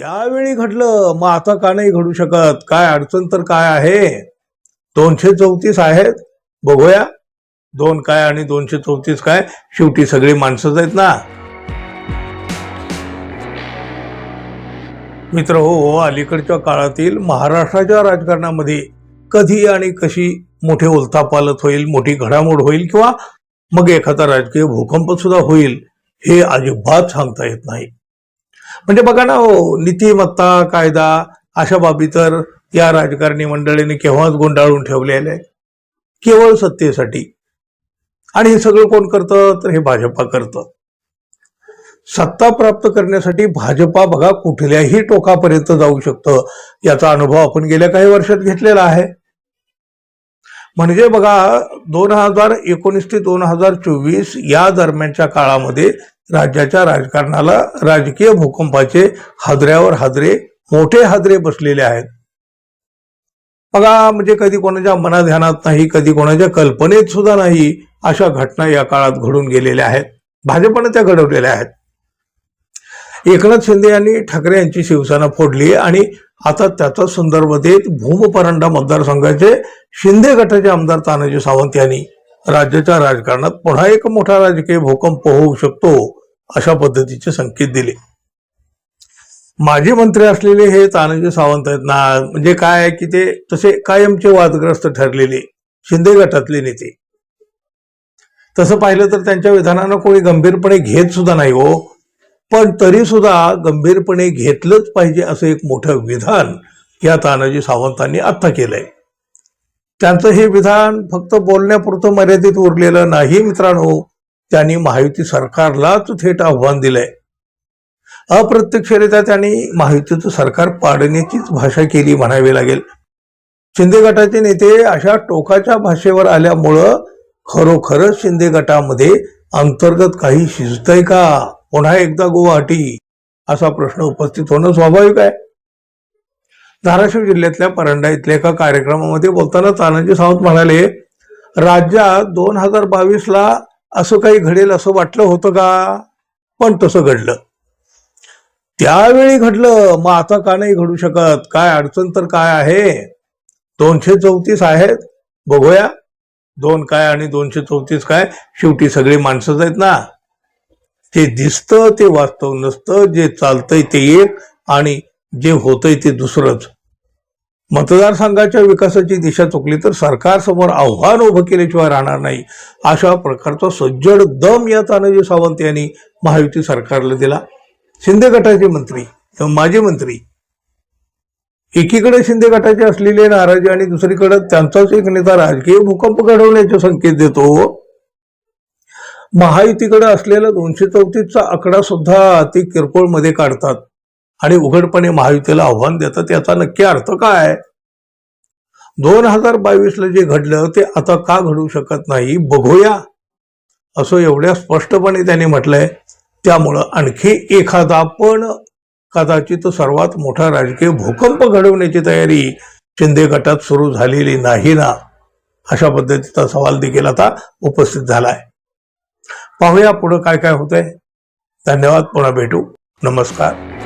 त्यावेळी घडलं मग आता का नाही घडू शकत? काय अडचण तर काय आहे? दोनशे चौतीस आहेत. बघूया. दोन काय आणि दोनशे चौतीस काय? शेवटी सगळी माणसंच आहेत ना? मित्र हो, हो अलीकडच्या काळातील महाराष्ट्राच्या राजकारणामध्ये कधी आणि कशी मोठे उलथापालत होईल मोठी घडामोड होईल किंवा मग एखादा राजकीय भूकंप सुद्धा होईल हे अजिबात सांगता येत नाही. म्हणजे बघा ना हो नीतिमत्ता कायदा अशा बाबी तर या राजकारणी मंडळीने केव्हाच गुंडाळून ठेवलेले केवळ सत्तेसाठी. आणि हे सगळं कोण करतं? तर हे भाजपा करतं. सत्ता प्राप्त करण्यासाठी भाजपा बघा कुठल्याही टोकापर्यंत जाऊ शकतं. याचा अनुभव आपण गेल्या काही वर्षात घेतलेला आहे. म्हणजे बघा दोन हजार एकोणीस ते दोन हजार चोवीस या दरम्यानच्या काळामध्ये राज्याच्या राजकारणाला राजकीय भूकंपाचे हादऱ्यावर हादरे मोठे हादरे बसलेले आहेत. बघा म्हणजे कधी कोणाच्या मनाध्यानात नाही कधी कोणाच्या कल्पनेत सुद्धा नाही अशा घटना या काळात घडून गेलेल्या आहेत. भाजपनं त्या घडवलेल्या आहेत. एकनाथ शिंदे यांनी ठाकरे यांची शिवसेना फोडली आणि आता त्याचा संदर्भ देत भूमपरंडा मतदारसंघाचे शिंदे गटाचे आमदार तानाजी सावंत यांनी राज्याच्या राजकारणात पुन्हा एक मोठा राजकीय भूकंप होऊ शकतो अशा पद्धतीचे संकेत दिले. माजी मंत्री असलेले हे तानाजी सावंत आहेत ना म्हणजे काय आहे की ते तसे कायमचे वादग्रस्त ठरलेले शिंदे गटातले नेते. तसं पाहिलं तर त्यांच्या विधानानं कोणी गंभीरपणे घेत सुद्धा नाही हो. पण तरी सुद्धा गंभीरपणे घेतलंच पाहिजे असं एक मोठं विधान या तानाजी सावंतांनी आत्ता केलंय. त्यांचं हे विधान फक्त बोलण्यापुरतं मर्यादित उरलेलं नाही मित्रांनो. त्यांनी महायुती सरकारलाच थेट आव्हान दिलंय. अप्रत्यक्षरित्या त्यांनी महायुतीचं सरकार पाडण्याचीच भाषा केली म्हणावी लागेल. शिंदे गटाचे नेते अशा टोकाच्या भाषेवर आल्यामुळं खरोखरच शिंदे गटामध्ये अंतर्गत काही शिजतंय का? पुन्हा एकदा गुवाहाटी असा प्रश्न उपस्थित होणं स्वाभाविक आहे. धाराशिव जिल्ह्यातल्या परंडा इथल्या एका कार्यक्रमामध्ये बोलताना तानाजी सावंत म्हणाले राज्यात दोन हजार बावीसला असं काही घडेल असं वाटलं होतं का? पण तसं घडलं. त्यावेळी घडलं मग आता का नाही घडू शकत? काय अडचण तर काय आहे? दोनशे चौतीस आहेत. बघूया. दोन काय आणि दोनशे चौतीस काय? शेवटी सगळी माणसंच आहेत ना. ते दिसतं ते वास्तव नसतं. जे चालतंय ते एक आणि जे होतंय ते दुसरंच. मतदारसंघाच्या विकासाची दिशा चुकली तर सरकारसमोर आव्हान उभं केल्याशिवाय राहणार नाही अशा प्रकारचा सज्जड दम या तानाजी सावंत यांनी महायुती सरकारला दिला. शिंदे गटाचे मंत्री माजी मंत्री एकीकडे शिंदे गटाचे असलेले नाराजी आणि दुसरीकडे त्यांचाच एक नेता राजकीय भूकंप घडवण्याचे संकेत देतो. महायुतीकडे असलेला दोनशे चौतीसचा आकडा सुद्धा ते किरकोळमध्ये काढतात. आणि उघडपणे महायुतीला आव्हान देतात याचा नक्की अर्थ काय दोन हजार बावीसला जे घडलं ते आता का घडू शकत नाही बघूया. असं एवढ्या स्पष्टपणे त्यांनी म्हटलंय. त्यामुळं आणखी एखादा पण कदाचित सर्वात मोठा राजकीय भूकंप घडवण्याची तयारी शिंदे गटात सुरू झालेली नाही ना? अशा पद्धतीचा सवाल देखील आता उपस्थित झालाय. पाहूया पुढं काय काय होतंय. धन्यवाद पुन्हा भेटू. नमस्कार.